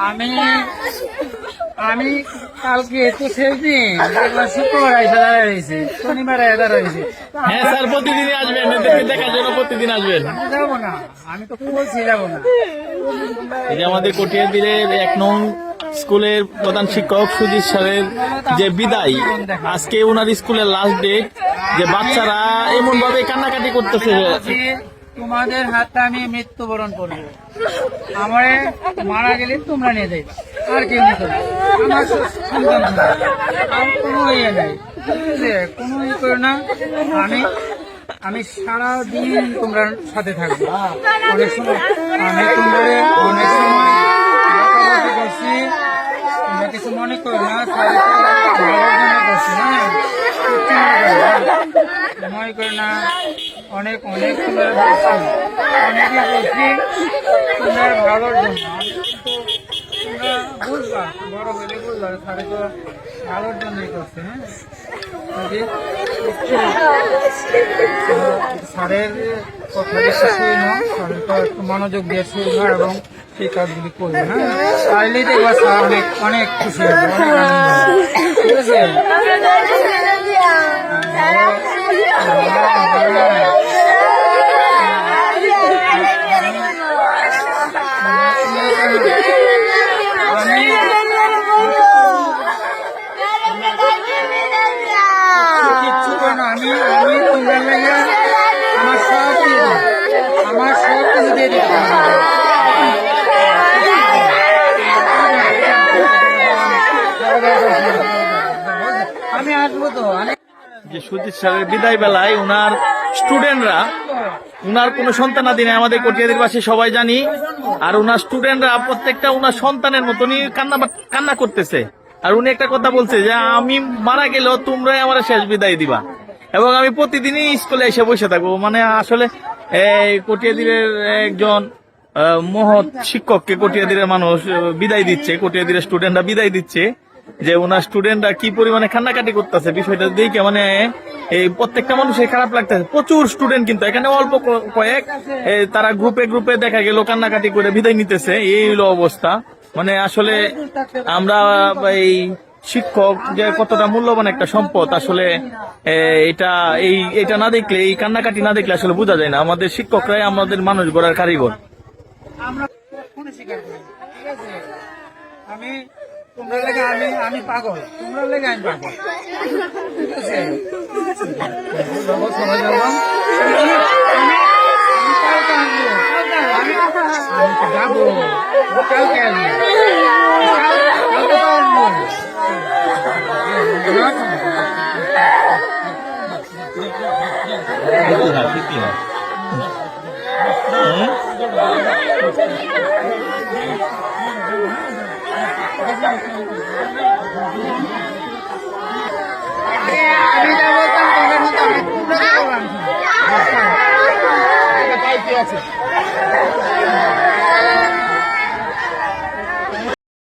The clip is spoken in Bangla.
আমি আমি কালকে তো শেষ দিন এবার শুক্রবার দাঁড়িয়েছি শনিবার হ্যাঁ স্যার প্রতিদিনই আসবেন দেখার জন্য প্রতিদিন আসবেন। যাব না আমি তো বলছি যাব না। এই যে আমাদের কটিয়া দিলের এক নং স্কুলের প্রধান শিক্ষক সুজিত স্যারের যে বিদায় আজকে ওনার স্কুলের লাস্ট ডেট যে বাচ্চারা এমন ভাবে কান্নাকাটি করতেছে। তোমাদের হাতে আমি মৃত্যুবরণ করব। আমারে মারা গেলে তোমরা নিয়ে যাইবা। আর কেউ। আমার। কোনো ইয়ে নাই। কোনো ই করো না। আমি আমি সারা দিন তোমরা সাথে থাকব। অনেক সময় আমি তোমাদের অনেক সময় করছি তোমরা কিছু মনে করো না তাহলে তো ভালোর জন্য করছি হ্যাঁ কিচ্ছু মনে করো না। অনেক অনেক সুন্দর অনেকে বলছি, তোমার ভালোর জন্য। করছে হ্যাঁ? মনোযোগ দিয়ে শুনবা এবং সেই কাজগুলি করবে হ্যাঁ? তাইলেই দেখবা অনেক অনেক খুশি হবে। ঠিক আছে কিচ্ছু করে না আমি আমি তোমরা লাগে আমার সব দিয়ে দেবো আমার সব কিছু দিয়ে দেবো আমি আসব তো আমি যে সুজিত স্যারের বিদায় বেলায় উনার স্টুডেন্টরা উনার কোনো সন্তানাদি নেই, আমাদের কটিয়াদির পাশে সবাই জানি। আর উনার স্টুডেন্টরা প্রত্যেকটা উনার সন্তানের মতনই কান্না কান্না করতেছে। আর উনি একটা কথা বলছে যে, আমি মারা গেলেও তোমরাই আমার শেষ বিদায় দিবা। এবং আমি প্রতিদিনই স্কুলে এসে বসে থাকব। মানে আসলে এই কটিয়াদিরের একজন মহৎ শিক্ষককে কটিয়াদিরের মানুষ বিদায় দিচ্ছে, কটিয়াদিরের স্টুডেন্টরা বিদায় দিচ্ছে। যে ওনার স্টুডেন্টরা কি পরিমাণে কান্নাকাটি করতেছে বিষয়টা দেখে মানে এই প্রত্যেকটা মানুষের খারাপ লাগতেছে। প্রচুর স্টুডেন্ট কিন্তু, এখানে অল্প কয়েক তারা গ্রুপে গ্রুপে দেখা গেল, কান্নাকাটি করে বিদায় নিতেছে। এই হলো অবস্থা। মানে আসলে আমরা, এই শিক্ষক যে কতটা মূল্যবান একটা সম্পদ, আসলে এটা, এই, এটা না দেখলে, এই কান্নাকাটি না দেখলে আসলে বোঝা যায় না। আমাদের শিক্ষকরাই আমাদের মানুষ গড়ার কারিগর। আমরা আমি তোমরা লেগে আমি আমি পাগল। তোমরা লেগে আমি পাগল। ঠিক আছে কালকে আমি আমি তো যাব কালকে আসব কাল- কালকে তো আসব আমি যা বলতাম তোমরা মতো আমি তোমরা যাব আমি। আচ্ছা, ঠিক আছে